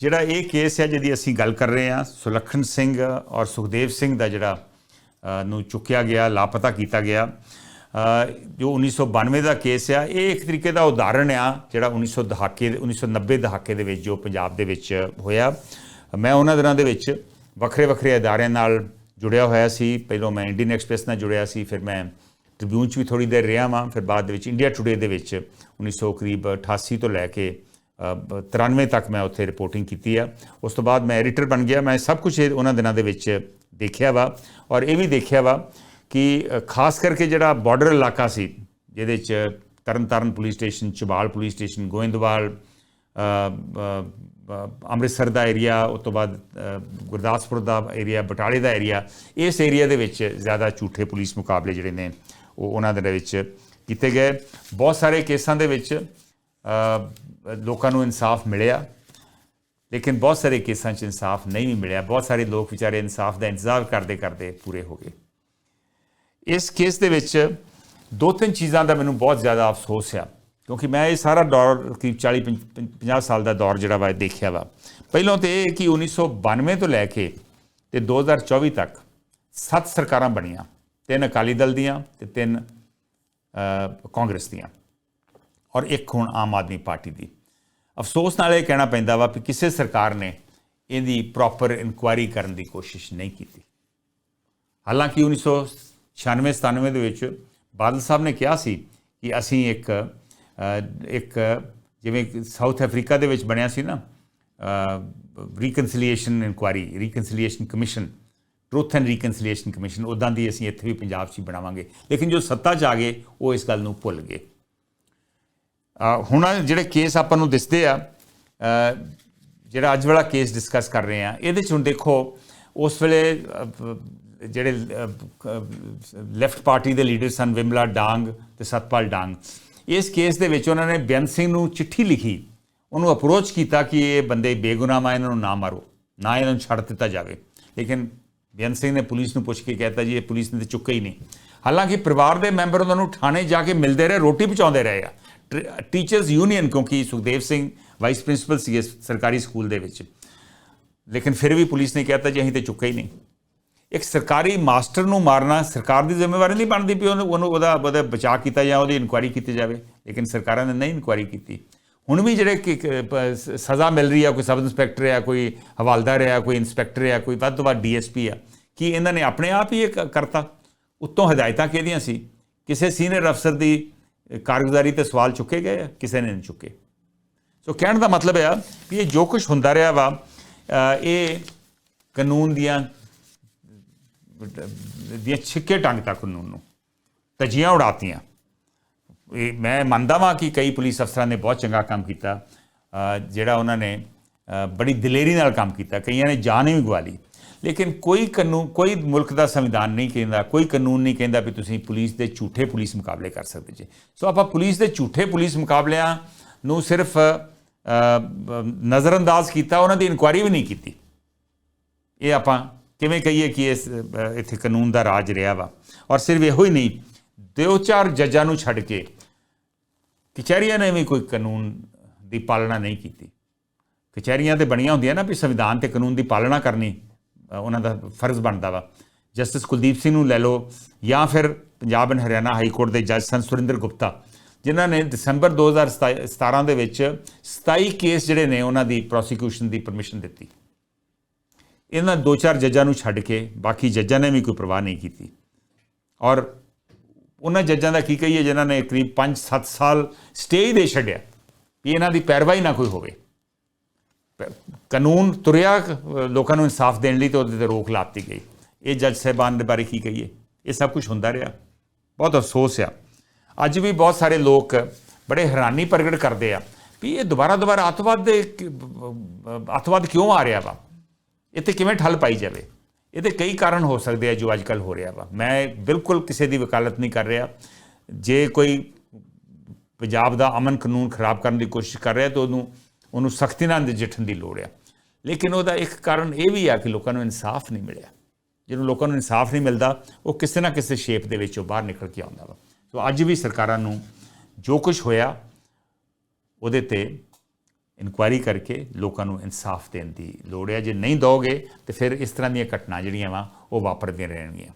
ਜਿਹੜਾ ਇਹ ਕੇਸ ਹੈ ਜਿਹਦੀ ਅਸੀਂ ਗੱਲ ਕਰ ਰਹੇ ਹਾਂ ਸੁਲੱਖਣ ਸਿੰਘ ਔਰ ਸੁਖਦੇਵ ਸਿੰਘ ਦਾ ਜਿਹੜਾ ਨੂੰ ਚੁੱਕਿਆ ਗਿਆ ਲਾਪਤਾ ਕੀਤਾ ਗਿਆ। ਅ, ਜੋ 1992 ਦਾ ਕੇਸ ਆ ਇਹ ਇੱਕ ਤਰੀਕੇ ਦਾ ਉਦਾਹਰਣ ਆ ਜਿਹੜਾ 1900 ਦਹਾਕੇ 1990 ਦਹਾਕੇ ਦੇ ਵਿੱਚ ਜੋ ਪੰਜਾਬ ਦੇ ਵਿੱਚ ਹੋਇਆ। ਮੈਂ ਉਹਨਾਂ ਦਿਨਾਂ ਦੇ ਵਿੱਚ ਵੱਖਰੇ ਵੱਖਰੇ ਅਦਾਰਿਆਂ ਨਾਲ ਜੁੜਿਆ ਹੋਇਆ ਸੀ। ਪਹਿਲਾਂ ਮੈਂ ਇੰਡੀਅਨ ਐਕਸਪ੍ਰੈਸ ਨਾਲ ਜੁੜਿਆ ਸੀ ਫਿਰ ਮੈਂ ਟ੍ਰਿਬਿਊਨ 'ਚ ਵੀ ਥੋੜੀ ਦੇਰ ਰਿਹਾ ਵਾਂ ਫਿਰ ਬਾਅਦ ਦੇ ਵਿੱਚ ਇੰਡੀਆ ਟੁਡੇ ਦੇ ਵਿੱਚ 1900 ਕਰੀਬ 88 ਤੋਂ ਲੈ ਕੇ 93 ਤੱਕ ਮੈਂ ਉੱਥੇ ਰਿਪੋਰਟਿੰਗ ਕੀਤੀ ਆ। ਉਸ ਤੋਂ ਬਾਅਦ ਮੈਂ ਐਡੀਟਰ ਬਣ ਗਿਆ। ਮੈਂ ਸਭ ਕੁਝ ਉਹਨਾਂ ਦਿਨਾਂ ਦੇ ਵਿੱਚ ਦੇਖਿਆ ਵਾ ਔਰ ਇਹ ਵੀ ਦੇਖਿਆ ਵਾ ਕਿ ਖਾਸ ਕਰਕੇ ਜਿਹੜਾ ਬਾਰਡਰ ਇਲਾਕਾ ਸੀ, ਜਿਹਦੇ ਚ Tarn Taran police station, Chabal police station, Goindwal Amritsar ਦਾ ਏਰੀਆ ਉਸ ਤੋਂ ਬਾਅਦ ਗੁਰਦਾਸਪੁਰ ਦਾ ਏਰੀਆ ਬਟਾਲੇ ਦਾ ਏਰੀਆ ਇਸ ਏਰੀਆ ਦੇ ਵਿੱਚ ਜ਼ਿਆਦਾ ਝੂਠੇ ਪੁਲਿਸ ਮੁਕਾਬਲੇ ਜਿਹੜੇ ਨੇ, ਉਹ ਉਹਨਾਂ ਦੇ ਵਿੱਚ ਕੀਤੇ ਗਏ। ਬਹੁਤ ਸਾਰੇ ਕੇਸਾਂ ਦੇ ਵਿੱਚ ਲੋਕਾਂ ਨੂੰ ਇਨਸਾਫ ਮਿਲਿਆ, ਲੇਕਿਨ ਬਹੁਤ ਸਾਰੇ ਕੇਸਾਂ 'ਚ ਇਨਸਾਫ ਨਹੀਂ ਵੀ ਮਿਲਿਆ। ਬਹੁਤ ਸਾਰੇ ਲੋਕ ਵਿਚਾਰੇ ਇਨਸਾਫ ਦਾ ਇੰਤਜ਼ਾਰ ਕਰਦੇ ਕਰਦੇ ਪੂਰੇ ਹੋ ਗਏ। ਇਸ ਕੇਸ ਦੇ ਵਿੱਚ ਦੋ ਤਿੰਨ ਚੀਜ਼ਾਂ ਦਾ ਮੈਨੂੰ ਬਹੁਤ ਜ਼ਿਆਦਾ ਅਫਸੋਸ ਆ, ਕਿਉਂਕਿ ਮੈਂ ਇਹ ਸਾਰਾ ਦੌਰ, ਕਰੀਬ 40 50 ਸਾਲ ਦਾ ਦੌਰ ਜਿਹੜਾ ਵਾ ਦੇਖਿਆ ਵਾ। ਪਹਿਲਾਂ ਤੇ ਇਹ ਕਿ 1992 ਤੋਂ ਲੈ ਕੇ ਤੇ 2024 ਤੱਕ ਸੱਤ ਸਰਕਾਰਾਂ ਬਣੀਆਂ, ਤਿੰਨ ਅਕਾਲੀ ਦਲ ਦੀਆਂ ਤੇ ਤਿੰਨ ਕਾਂਗਰਸ ਦੀਆਂ। ਔਰ ਇੱਕ ਹੁਣ ਆਮ ਆਦਮੀ ਪਾਰਟੀ ਦੀ। ਅਫਸੋਸ ਨਾਲ ਇਹ ਕਹਿਣਾ ਪੈਂਦਾ ਵਾ ਕਿ ਕਿਸੇ ਸਰਕਾਰ ਨੇ ਇਹਦੀ ਪ੍ਰੋਪਰ ਇਨਕੁਆਇਰੀ ਕਰਨ ਦੀ ਕੋਸ਼ਿਸ਼ ਨਹੀਂ ਕੀਤੀ। ਹਾਲਾਂਕਿ 1996 97 ਦੇ ਵਿੱਚ ਬਾਦਲ ਸਾਹਿਬ ਨੇ ਕਿਹਾ ਸੀ ਕਿ ਅਸੀਂ ਇੱਕ ਇੱਕ ਜਿਵੇਂ ਸਾਊਥ ਅਫਰੀਕਾ ਦੇ ਵਿੱਚ ਬਣਿਆ ਸੀ ਨਾ reconciliation inquiry reconciliation commission truth and reconciliation commission ਉਦਾਂ ਦੀ ਅਸੀਂ ਇੱਥੇ ਵੀ ਪੰਜਾਬ 'ਚ ਹੀ ਬਣਾਵਾਂਗੇ। ਲੇਕਿਨ ਜੋ ਸੱਤਾ 'ਚ ਆ ਗਏ, ਉਹ ਇਸ ਗੱਲ ਨੂੰ ਭੁੱਲ ਗਏ। ਹੁਣ ਜਿਹੜੇ ਕੇਸ ਆਪਾਂ ਨੂੰ ਦਿਸਦੇ ਆ ਜਿਹੜਾ ਅੱਜ ਵਾਲਾ ਕੇਸ ਡਿਸਕਸ ਕਰ ਰਹੇ ਆ, ਇਹਦੇ ਚ ਹੁਣ ਦੇਖੋ, ਉਸ ਵੇਲੇ ਜਿਹੜੇ ਲੈਫਟ ਪਾਰਟੀ ਦੇ ਲੀਡਰ ਸਨ ਵਿਮਲਾ ਡਾਂਗ ਤੇ ਸਤਪਾਲ ਡਾਂਗ। ਇਸ ਕੇਸ ਦੇ ਵਿੱਚ ਉਹਨਾਂ ਨੇ ਬੇਅੰਤ ਸਿੰਘ ਨੂੰ ਚਿੱਠੀ ਲਿਖੀ। ਉਹਨੂੰ ਅਪਰੋਚ ਕੀਤਾ ਕਿ ਇਹ ਬੰਦੇ ਬੇਗੁਨਾਹ ਆ, ਇਹਨਾਂ ਨੂੰ ਨਾ ਮਾਰੋ, ਨਾ ਇਹਨਾਂ ਨੂੰ ਛੱਡ ਦਿੱਤਾ ਜਾਵੇ। ਲੇਕਿਨ ਬੇਅੰਤ ਸਿੰਘ ਨੇ ਪੁਲਿਸ ਨੂੰ ਪੁੱਛ ਕੇ ਕਹਿਤਾ ਜੀ, ਇਹ ਪੁਲਿਸ ਨੇ ਤੇ ਚੁੱਕਿਆ ਹੀ ਨਹੀਂ। ਹਾਲਾਂਕਿ ਪਰਿਵਾਰ ਦੇ ਮੈਂਬਰ ਉਹਨਾਂ ਨੂੰ ਥਾਣੇ ਜਾ ਕੇ ਮਿਲਦੇ ਰਹੇ, ਰੋਟੀ ਪਹੁੰਚਾਉਂਦੇ ਰਹੇ ਆ। ਟੀਚਰਸ ਯੂਨੀਅਨ ਕਿਉਂਕਿ ਸੁਖਦੇਵ ਸਿੰਘ ਵਾਈਸ ਪ੍ਰਿੰਸੀਪਲ ਸੀ ਇਸ ਸਰਕਾਰੀ ਸਕੂਲ ਦੇ ਵਿੱਚ। ਲੇਕਿਨ ਫਿਰ ਵੀ ਪੁਲਿਸ ਨੇ ਕਹਿਤਾ ਜੀ ਅਸੀਂ ਤੇ ਚੁੱਕਿਆ ਹੀ ਨਹੀਂ। ਇੱਕ ਸਰਕਾਰੀ ਮਾਸਟਰ ਨੂੰ ਮਾਰਨਾ ਸਰਕਾਰ ਦੀ ਜ਼ਿੰਮੇਵਾਰੀ ਨਹੀਂ ਬਣਦੀ ਵੀ ਉਹਨੂੰ ਉਹਨੂੰ ਉਹਦਾ ਉਹਦਾ ਬਚਾਅ ਕੀਤਾ ਜਾਂ ਉਹਦੀ ਇਨਕੁਆਇਰੀ ਕੀਤੀ ਜਾਵੇ। ਲੇਕਿਨ ਸਰਕਾਰਾਂ ਨੇ ਨਹੀਂ ਇਨਕੁਆਇਰੀ ਕੀਤੀ। ਹੁਣ ਵੀ ਜਿਹੜੇ ਕਿ- ਸਜ਼ਾ ਮਿਲ ਰਹੀ ਆ, ਕੋਈ ਸਬ ਇੰਸਪੈਕਟਰ ਆ, ਕੋਈ ਹਵਾਲਦਾਰ ਆ, ਕੋਈ ਇੰਸਪੈਕਟਰ ਆ, ਕੋਈ ਵੱਧ ਤੋਂ ਵੱਧ ਡੀਐਸਪੀ ਆ, ਕੀ ਇਹਨਾਂ ਨੇ ਆਪਣੇ ਆਪ ਹੀ ਇਹ ਕਰਤਾ? ਉੱਤੋਂ ਹਦਾਇਤਾਂ ਕਿਹਦੀਆਂ ਸੀ? ਕਿਸੇ ਸੀਨੀਅਰ ਅਫਸਰ ਦੀ ਕਾਰਗੁਜ਼ਾਰੀ ਤੇ ਸਵਾਲ ਚੁੱਕੇ ਗਏ ਆ? ਕਿਸੇ ਨੇ ਨਹੀਂ ਚੁੱਕੇ ਸੋ ਕਹਿਣ ਦਾ ਮਤਲਬ ਹੈ ਵੀ ਇਹ ਜੋ ਕੁਝ ਹੁੰਦਾ ਰਿਹਾ ਵਾ ਇਹ ਕਾਨੂੰਨ ਦੀਆਂ ਦੀਆਂ ਛਿੱਕੇ ਟੰਗ ਤੱਕ ਕਾਨੂੰਨ ਨੂੰ ਤਜੀਆਂ ਉਡਾਤੀਆਂ ਇਹ ਮੈਂ ਮੰਨਦਾ ਵਾਂ ਕਿ ਕਈ ਪੁਲਿਸ ਅਫਸਰਾਂ ਨੇ ਬਹੁਤ ਚੰਗਾ ਕੰਮ ਕੀਤਾ ਜਿਹੜਾ ਉਹਨਾਂ ਨੇ ਬੜੀ ਦਲੇਰੀ ਨਾਲ ਕੰਮ ਕੀਤਾ, ਕਈਆਂ ਨੇ ਜਾਨ ਵੀ ਗਵਾ ਲਈ ਲੇਕਿਨ ਕੋਈ ਕਾਨੂੰਨ, ਕੋਈ ਮੁਲਕ ਦਾ ਸੰਵਿਧਾਨ ਨਹੀਂ ਕਹਿੰਦਾ, ਕੋਈ ਕਾਨੂੰਨ ਨਹੀਂ ਕਹਿੰਦਾ ਵੀ ਤੁਸੀਂ ਪੁਲਿਸ ਦੇ ਝੂਠੇ ਪੁਲਿਸ ਮੁਕਾਬਲੇ ਕਰ ਸਕਦੇ ਜੀ। ਸੋ ਆਪਾਂ ਪੁਲਿਸ ਦੇ ਝੂਠੇ ਪੁਲਿਸ ਮੁਕਾਬਲਿਆਂ ਨੂੰ ਸਿਰਫ ਨਜ਼ਰਅੰਦਾਜ਼ ਕੀਤਾ, ਉਹਨਾਂ ਦੀ ਇਨਕੁਆਇਰੀ ਵੀ ਨਹੀਂ ਕੀਤੀ। ਇਹ ਆਪਾਂ ਕਿਵੇਂ ਕਹੀਏ ਕਿ ਇਸ ਇੱਥੇ ਕਾਨੂੰਨ ਦਾ ਰਾਜ ਰਿਹਾ ਵਾ। ਔਰ ਸਿਰਫ ਇਹੋ ਹੀ ਨਹੀਂ ਦੋ ਚਾਰ ਜੱਜਾਂ ਨੂੰ ਛੱਡ ਕੇ ਕਚਹਿਰੀਆਂ ਨੇ ਵੀ ਕੋਈ ਕਾਨੂੰਨ ਦੀ ਪਾਲਣਾ ਨਹੀਂ ਕੀਤੀ। ਕਚਹਿਰੀਆਂ ਤੇ ਬਣੀਆਂ ਹੁੰਦੀਆਂ ਨਾ ਵੀ ਸੰਵਿਧਾਨ ਤੇ ਕਾਨੂੰਨ ਦੀ ਪਾਲਣਾ ਕਰਨੀ। ਉਹਨਾਂ ਦਾ ਫਰਜ਼ ਬਣਦਾ ਵਾ। ਜਸਟਿਸ ਕੁਲਦੀਪ ਸਿੰਘ ਨੂੰ ਲੈ ਲਓ ਜਾਂ ਫਿਰ Punjab and Haryana high court ਦੇ ਜੱਜ ਸਨ ਸੁਰਿੰਦਰ ਗੁਪਤਾ, ਜਿਨ੍ਹਾਂ ਨੇ ਦਸੰਬਰ 2017 ਦੇ ਵਿੱਚ 27 ਕੇਸ ਜਿਹੜੇ ਨੇ ਉਹਨਾਂ ਦੀ ਪ੍ਰੋਸੀਕਿਊਸ਼ਨ ਦੀ ਪਰਮਿਸ਼ਨ ਦਿੱਤੀ। ਇਹਨਾਂ ਦੋ ਚਾਰ ਜੱਜਾਂ ਨੂੰ ਛੱਡ ਕੇ ਬਾਕੀ ਜੱਜਾਂ ਨੇ ਵੀ ਕੋਈ ਪਰਵਾਹ ਨਹੀਂ ਕੀਤੀ। ਔਰ ਉਹਨਾਂ ਜੱਜਾਂ ਦਾ ਕੀ ਕਹੀਏ ਜਿਨ੍ਹਾਂ ਨੇ ਕਰੀਬ 5-7 ਸਾਲ ਸਟੇ ਹੀ ਦੇ ਛੱਡਿਆ, ਵੀ ਇਹਨਾਂ ਦੀ ਪੈਰਵਾਈ ਨਾ ਕੋਈ ਹੋਵੇ। ਕਾਨੂੰਨ ਤੁਰਿਆ ਲੋਕਾਂ ਨੂੰ ਇਨਸਾਫ ਦੇਣ ਲਈ ਤੇ ਉਹਦੇ ਤੇ ਰੋਕ ਲਾਤੀ ਗਈ। ਇਹ ਜੱਜ ਸਾਹਿਬਾਨ ਦੇ ਬਾਰੇ ਕੀ ਕਹੀਏ? ਇਹ ਸਭ ਕੁਝ ਹੁੰਦਾ ਰਿਹਾ। ਬਹੁਤ ਅਫਸੋਸ ਆ। ਅੱਜ ਵੀ ਬਹੁਤ ਸਾਰੇ ਲੋਕ ਬੜੇ ਹੈਰਾਨੀ ਪ੍ਰਗਟ ਕਰਦੇ ਆ ਵੀ ਇਹ ਦੁਬਾਰਾ ਦੁਬਾਰਾ ਅੱਤਵਾਦ ਦੇ ਕਿ- ਅੱਤਵਾਦ ਕਿਉਂ ਆ ਰਿਹਾ ਵਾ? ਇਹ ਤੇ ਕਿਵੇਂ ਠੱਲ ਪਾਈ ਜਾਵੇ? ਇਹਦੇ ਕਈ ਕਾਰਨ ਹੋ ਸਕਦੇ ਆ ਜੋ ਅੱਜ ਕੱਲ ਹੋ ਰਿਹਾ ਵਾ। ਮੈਂ ਬਿਲਕੁਲ ਕਿਸੇ ਦੀ ਵਕਾਲਤ ਨਹੀਂ ਕਰ ਰਿਹਾ। ਜੇ ਕੋਈ ਪੰਜਾਬ ਦਾ ਅਮਨ ਕਾਨੂੰਨ ਖਰਾਬ ਕਰਨ ਦੀ ਕੋਸ਼ਿਸ਼ ਕਰ ਰਿਹਾ ਤਾਂ ਉਹਨੂੰ ਉਹਨੂੰ ਸਖਤੀ ਨਾਲ ਨਜਿੱਠਣ ਦੀ ਲੋੜ ਆ। ਲੇਕਿਨ ਉਹਦਾ ਇੱਕ ਕਾਰਨ ਇਹ ਵੀ ਆ ਕਿ ਲੋਕਾਂ ਨੂੰ ਇਨਸਾਫ ਨਹੀਂ ਮਿਲਿਆ। ਜਦੋਂ ਲੋਕਾਂ ਨੂੰ ਇਨਸਾਫ ਨਹੀਂ ਮਿਲਦਾ, ਉਹ ਕਿਸੇ ਨਾ ਕਿਸੇ ਸ਼ੇਪ ਦੇ ਵਿੱਚੋਂ ਬਾਹਰ ਨਿਕਲ ਕੇ ਆਉਂਦਾ ਵਾ। ਸੋ ਅੱਜ ਵੀ ਸਰਕਾਰਾਂ ਨੂੰ ਜੋ ਕੁਝ ਹੋਇਆ, ਉਹਦੇ ਤੇ ਇਨਕੁਆਇਰੀ ਕਰਕੇ ਲੋਕਾਂ ਨੂੰ ਇਨਸਾਫ ਦੇਣ ਦੀ ਲੋੜ ਹੈ। ਜੇ ਨਹੀਂ ਦੋਗੇ ਤੇ ਫਿਰ ਇਸ ਤਰ੍ਹਾਂ ਦੀਆਂ ਘਟਨਾ ਜਿਹੜੀਆਂ ਵਾ, ਉਹ ਵਾਪਰਦੀਆਂ ਰਹਿਣਗੀਆਂ।